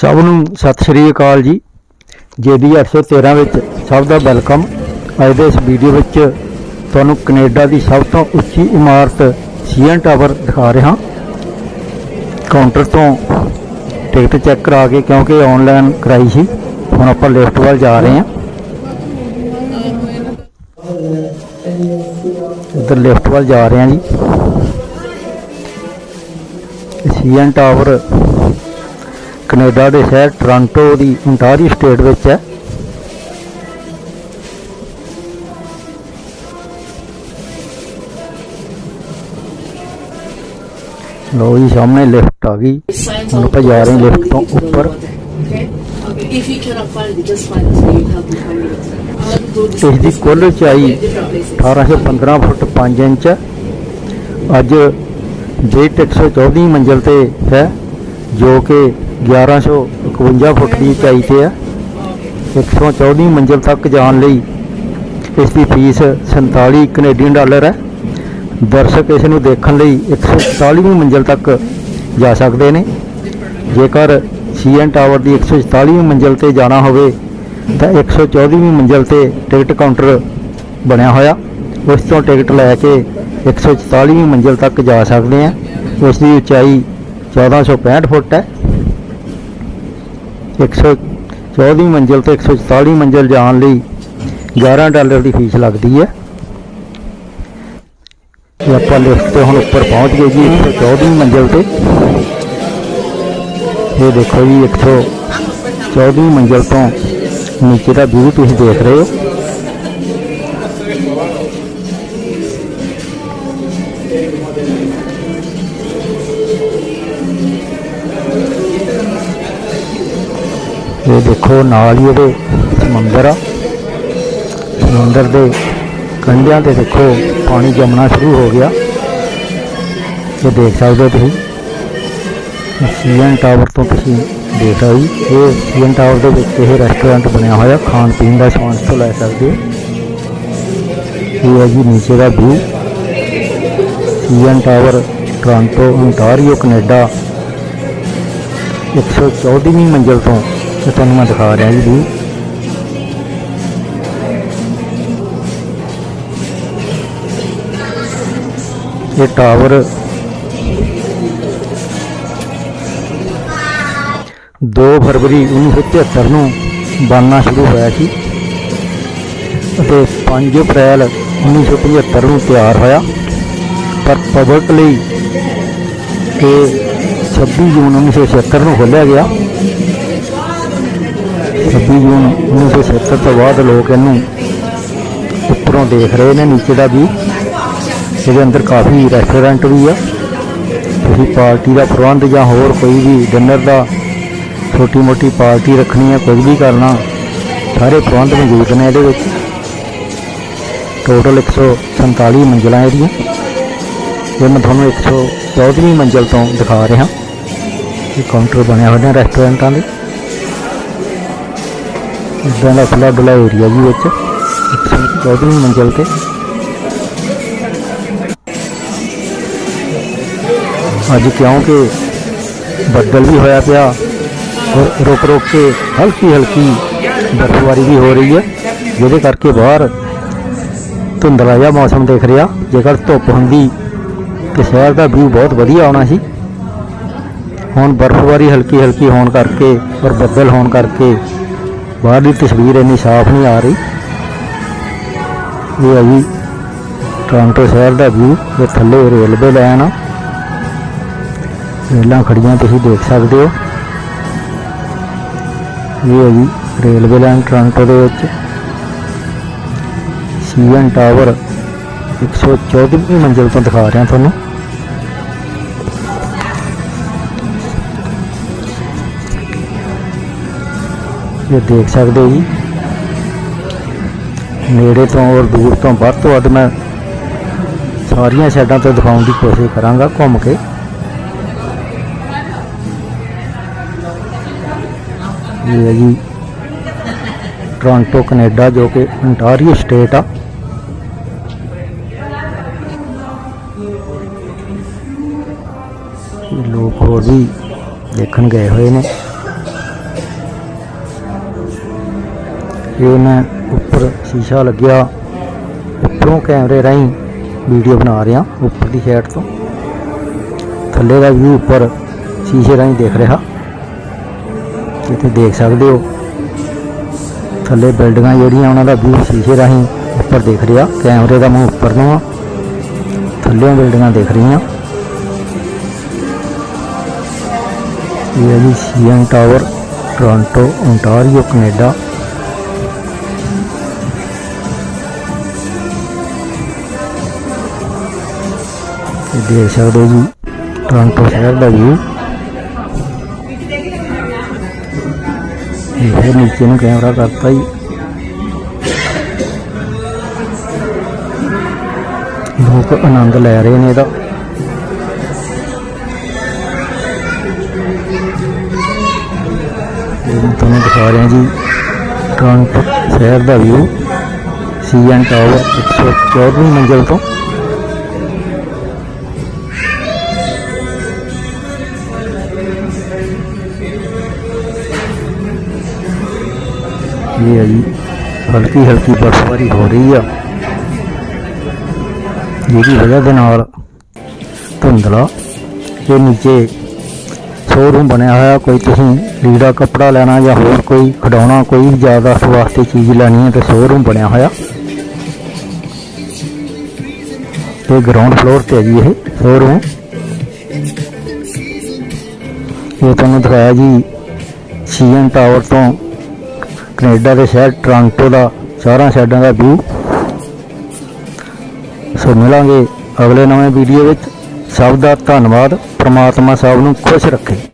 ਸਭ ਨੂੰ ਸਤਿ ਸ਼੍ਰੀ ਅਕਾਲ ਜੀ। ਜੇਡੀ 813 ਵਿੱਚ ਸਭ ਦਾ ਵੈਲਕਮ, ਅੱਜ ਦੇ ਇਸ ਵੀਡੀਓ ਵਿੱਚ ਤੁਹਾਨੂੰ ਕੈਨੇਡਾ ਦੀ ਸਭ ਤੋਂ ਉੱਚੀ ਇਮਾਰਤ ਸੀਐਨ ਟਾਵਰ ਦਿਖਾ ਰਿਹਾ। ਕਾਊਂਟਰ ਤੋਂ ਟਿਕਟ ਚੈੱਕ ਕਰਾ ਕੇ ਕਿਉਂਕਿ ਆਨਲਾਈਨ ਕਰਾਈ ਸੀ, ਹੁਣ ਆਪਾਂ ਲਿਫਟ ਵੱਲ ਜਾ ਰਹੇ ਹਾਂ। ਇੱਧਰ ਲਿਫਟ ਵੱਲ ਜਾ ਰਹੇ ਹਾਂ ਜੀ। ਸੀਐਨ ਟਾਵਰ ਕੈਨੇਡਾ ਦੇ ਸ਼ਹਿਰ ਟੋਰਾਂਟੋ ਦੀ ontario ਸਟੇਟ ਵਿੱਚ ਹੈ ਲੋ ਜੀ ਸਾਹਮਣੇ ਲਿਫਟ ਆ ਗਈ ਹੁਣ ਆਪਾਂ ਜਾ ਰਹੇ ਹਾਂ ਲਿਫਟ ਤੋਂ ਉੱਪਰ us. We will help you find it. I'll have to go this ਇਸ ਦੀ ਕੁੱਲ ਉਚਾਈ different places. 1815 ਫੁੱਟ 5 ਇੰਚ ਅੱਜ ਜੇਟ 114 ਮੰਜ਼ਲ ਤੇ ਹੈ ਜੋ ਕਿ 1151 ਫੁੱਟ ਦੀ ਉਚਾਈ ਤੇ ਹੈ 114 ਮੰਜ਼ਿਲ ਤੱਕ ਜਾਣ ਲਈ ਇਸ ਦੀ ਫੀਸ 47 ਕੈਨੇਡੀਅਨ ਡਾਲਰ ਹੈ। ਦਰਸ਼ਕ ਇਸ ਨੂੰ ਦੇਖਣ ਲਈ 144ਵੀਂ ਮੰਜ਼ਿਲ ਤੱਕ ਜਾ ਸਕਦੇ ਨੇ। ਜੇਕਰ ਸੀਐਨ ਟਾਵਰ ਦੀ 144ਵੀਂ ਮੰਜ਼ਿਲ ਤੇ ਜਾਣਾ ਹੋਵੇ, ਤਾਂ 114ਵੀਂ ਮੰਜ਼ਿਲ ਤੇ ਟਿਕਟ ਕਾਊਂਟਰ ਬਣਿਆ ਹੋਇਆ। ਉਸ ਤੋਂ ਟਿਕਟ ਲੈ ਕੇ 144ਵੀਂ ਮੰਜ਼ਿਲ ਤੱਕ ਜਾ ਸਕਦੇ ਆ। ਉਸ ਦੀ ਉਚਾਈ 1465 ਫੁੱਟ ਹੈ। 114ਵੀਂ ਮੰਜ਼ਿਲ ਤੋਂ 144ਵੀਂ ਮੰਜ਼ਿਲ ਜਾਣ ਲਈ 11 ਡਾਲਰ ਦੀ ਫੀਸ ਲੱਗਦੀ ਹੈ। ਤੇ ਆਪਾਂ ਲਿਫਟ ਤੇ ਹੁਣ ਉੱਪਰ ਪਹੁੰਚ ਗਏ ਜੀ 114ਵੀਂ ਮੰਜ਼ਿਲ ਤੇ। ਇਹ ਦੇਖੋ ਜੀ 114ਵੀਂ ਮੰਜ਼ਿਲ ਤੋਂ ਨੀਚੇ ਦਾ ਵਿਊ ਤੁਸੀਂ ਦੇਖ ਰਹੇ ਹੋ। ਇਹ ਦੇਖੋ, ਨਾਲ ਹੀ ਇਹਦੇ ਸਮੁੰਦਰ ਆ। ਸਮੁੰਦਰ ਦੇ ਕੰਢਿਆਂ ਤੇ ਦੇਖੋ, ਪਾਣੀ ਜੰਮਣਾ ਸ਼ੁਰੂ ਹੋ ਗਿਆ। ਇਹ ਦੇਖ ਸਕਦੇ ਹੋ ਤੁਸੀਂ। ਸੀਐਨ ਟਾਵਰ ਤੋਂ ਤੁਸੀਂ ਦੇਖ ਰਹੇ ਹੋ। ਇਹ ਸੀਐਨ ਟਾਵਰ ਦੇ ਵਿੱਚ ਇਹ ਰੈਸਟੋਰੈਂਟ ਬਣਿਆ ਹੋਇਆ। ਖਾਣ ਪੀਣ ਦਾ ਸਮਾਨ ਤੋਂ ਲੈ ਸਕਦੇ ਹੋ। ਇਹ ਹੈ ਜੀ ਨੀਚੇ ਦਾ view. CN tower Toronto ontario Canada. 114ਵੀਂ ਮੰਜ਼ਲ ਤੋਂ ਇਹ ਤੁਹਾਨੂੰ ਮੈਂ ਦਿਖਾ ਰਿਹਾ ਜੀ ਵਿਊ। ਇਹ ਟਾਵਰ 2 ਫਰਵਰੀ 1973 ਨੂੰ ਬਣਨਾ ਸ਼ੁਰੂ ਹੋਇਆ ਸੀ ਅਤੇ 5 ਅਪ੍ਰੈਲ 1975 ਨੂੰ ਤਿਆਰ ਹੋਇਆ। ਪਰ ਪਬਲਿਕ ਲਈ ਇਹ 26 ਜੂਨ 1976 ਨੂੰ ਖੋਲ੍ਹਿਆ ਗਿਆ। 26 ਜੂਨ 1976 ਤੋਂ ਬਾਅਦ ਲੋਕ ਇਹਨੂੰ ਉੱਪਰੋਂ ਦੇਖ ਰਹੇ ਨੇ, ਨੀਚੇ ਦਾ ਵੀ। ਇਹਦੇ ਅੰਦਰ ਕਾਫੀ ਰੈਸਟੋਰੈਂਟ ਵੀ ਆ। ਤੁਸੀਂ ਪਾਰਟੀ ਦਾ ਪ੍ਰਬੰਧ ਜਾਂ ਹੋਰ ਕੋਈ ਵੀ ਡਿਨਰ ਦਾ ਛੋਟੀ ਮੋਟੀ ਪਾਰਟੀ ਰੱਖਣੀ ਹੈ ਕੁਝ ਵੀ ਕਰਨਾ, ਸਾਰੇ ਪ੍ਰਬੰਧ ਮੌਜੂਦ ਨੇ ਇਹਦੇ ਵਿੱਚ। ਟੋਟਲ 147 ਮੰਜ਼ਲਾਂ ਇਹਦੀਆਂ। ਇਹ ਮੈਂ ਤੁਹਾਨੂੰ 114ਵੀਂ ਮੰਜ਼ਲ ਤੋਂ ਦਿਖਾ ਰਿਹਾ। ਇਹ ਕਾਊਂਟਰ ਬਣਿਆ ਹੋਇਆ ਰੈਸਟੋਰੈਂਟਾਂ ਦੇ। ਇਦਾਂ ਦਾ ਖੁੱਲ੍ਹਾ ਡੁੱਲਾ ਏਰੀਆ ਜੀ ਵਿੱਚ। 114ਵੀਂ ਮੰਜ਼ਲ ਤੇ। ਅੱਜ ਕਿਉਂਕਿ ਬੱਦਲ ਵੀ ਹੋਇਆ ਪਿਆ, ਔਰ ਰੁਕ ਰੁਕ ਕੇ ਹਲਕੀ ਹਲਕੀ ਬਰਫ਼ਬਾਰੀ ਵੀ ਹੋ ਰਹੀ ਹੈ, ਜਿਹਦੇ ਕਰਕੇ ਬਾਹਰ ਧੁੰਦਲਾ ਜਿਹਾ ਮੌਸਮ ਦੇਖ ਰਿਹਾ। ਜੇਕਰ ਧੁੱਪ ਹੁੰਦੀ ਤੇ ਸ਼ਹਿਰ ਦਾ ਵਿਊ ਬਹੁਤ ਵਧੀਆ ਆਉਣਾ ਸੀ। ਹੁਣ ਬਰਫ਼ਬਾਰੀ ਹਲਕੀ ਹਲਕੀ ਹੋਣ ਕਰਕੇ ਔਰ ਬੱਦਲ ਹੋਣ ਕਰਕੇ ਬਾਹਰਲੀ ਤਸਵੀਰ ਇੰਨੀ ਸਾਫ਼ ਨਹੀਂ ਆ ਰਹੀ। ਇਹ ਹੈ ਜੀ ਟੋਰਾਂਟੋ ਸ਼ਹਿਰ ਦਾ ਵਿਊ ਇਹ ਥੱਲੇ ਰੇਲਵੇ ਲਾਈਨ ਆ। ਰੇਲਾਂ ਖੜੀਆਂ ਤੁਸੀਂ ਦੇਖ ਸਕਦੇ ਹੋ। ਇਹ ਹੈ ਜੀ ਰੇਲਵੇ ਲਾਈਨ ਟੋਰਾਂਟੋ ਦੇ ਵਿੱਚ। ਸੀਐਨ ਟਾਵਰ 114ਵੀਂ ਮੰਜ਼ਿਲ ਤੋਂ ਦਿਖਾ ਰਿਹਾ ਤੁਹਾਨੂੰ। ਇਹ ਦੇਖ ਸਕਦੇ ਹੋ ਜੀ ਨੇੜੇ ਤੋਂ ਔਰ ਦੂਰ ਤੋਂ ਵੱਧ ਤੋਂ ਵੱਧ ਮੈਂ ਸਾਰੀਆਂ ਸਾਈਡਾਂ ਤੋਂ ਦਿਖਾਉਣ ਦੀ ਕੋਸ਼ਿਸ਼ ਕਰਾਂਗਾ ਘੁੰਮ ਕੇ। ਇਹ ਹੈ ਜੀ ਟੋਰਾਂਟੋ ਕੈਨੇਡਾ ਜੋ ਕਿ ontario ਸਟੇਟ ਆ। ਇਹ ਲੋਕ ਹੋਰ ਵੀ ਦੇਖਣ ਗਏ ਹੋਏ ਨੇ। ਇਹ ਮੈਂ ਉੱਪਰ ਸ਼ੀਸ਼ਾ ਲੱਗਿਆ, ਉੱਪਰੋਂ ਕੈਮਰੇ ਰਾਹੀਂ ਵੀਡੀਓ ਬਣਾ ਰਿਹਾ ਉੱਪਰ ਦੀ ਸਾਈਡ ਤੋਂ। ਥੱਲੇ ਦਾ ਵੀ ਉੱਪਰ ਸ਼ੀਸ਼ੇ ਰਾਹੀਂ ਦੇਖ ਰਿਹਾ। ਜਿੱਥੇ ਦੇਖ ਸਕਦੇ ਹੋ, ਥੱਲੇ ਬਿਲਡਿੰਗਾਂ ਜਿਹੜੀਆਂ, ਉਹਨਾਂ ਦਾ ਵੀ ਸ਼ੀਸ਼ੇ ਰਾਹੀਂ ਉੱਪਰ ਦੇਖ ਰਿਹਾ। ਕੈਮਰੇ ਦਾ ਮੂੰਹ ਉੱਪਰ ਨੂੰ ਆ। ਥੱਲੇ ਬਿਲਡਿੰਗਾਂ ਦੇਖ ਰਹੀਆਂ। ਇਹ ਹੈ ਜੀ CN tower, Toronto Ontario Canada. ਤੁਸੀਂ ਦੇਖ ਸਕਦੇ ਹੋ ਜੀ, ਟੋਰਾਂਟੋ ਸ਼ਹਿਰ ਦਾ ਵਿਊ ਇਹ ਹੈ ਨੀਚੇ ਨੂੰ ਕੈਮਰਾ ਕਰਤਾ ਜੀ। ਲੋਕ ਆਨੰਦ ਲੈ ਰਹੇ ਨੇ ਇਹਦਾ। ਇਹ ਤੁਹਾਨੂੰ ਦਿਖਾ ਰਿਹਾ ਜੀ, ਟੋਰਾਂਟੋ ਸ਼ਹਿਰ ਦਾ ਵਿਊ ਸੀਐਨ ਟਾਵਰ 114ਵੀਂ ਮੰਜ਼ਿਲ ਤੋਂ। ਇਹ ਹੈ ਜੀ। ਹਲਕੀ ਹਲਕੀ ਬਰਫਬਾਰੀ ਹੋ ਰਹੀ ਆ। ਜਿਹਦੀ ਵਜ੍ਹਾ ਦੇ ਨਾਲ ਧੁੰਦਲਾ ਇਹ ਨੀਚੇ ਸ਼ੋਰੂਮ ਬਣਿਆ ਹੋਇਆ। ਕੋਈ ਤੁਸੀਂ ਲੀੜਾ ਕੱਪੜਾ ਲੈਣਾ ਜਾਂ ਹੋਰ ਕੋਈ ਖਿਡੌਣਾ, ਕੋਈ ਵੀ ਜ਼ਿਆਦਾ ਵਾਸਤੇ ਚੀਜ਼ ਲੈਣੀ ਹੈ ਤੇ ਸ਼ੋਰੂਮ ਬਣਿਆ ਹੋਇਆ। ਇਹ ਗਰਾਊਂਡ ਫਲੋਰ ਤੇ ਹੈ ਜੀ ਇਹ ਸ਼ੋਰੂਮ ਇਹ ਤੁਹਾਨੂੰ ਦਿਖਾਇਆ ਜੀ ਸੀਐਨ ਟਾਵਰ ਤੋਂ ਕੈਨੇਡਾ ਦੇ ਸ਼ਹਿਰ ਟੋਰਾਂਟੋ ਦਾ ਚਾਰਾਂ ਸਾਈਡਾਂ ਦਾ ਵਿਊ ਸੋ ਮਿਲਾਂਗੇ ਅਗਲੇ ਨਵੇਂ ਵੀਡੀਓ ਵਿੱਚ। ਸਭ ਦਾ ਧੰਨਵਾਦ। ਪ੍ਰਮਾਤਮਾ ਸਭ ਨੂੰ ਖੁਸ਼ ਰੱਖੇ।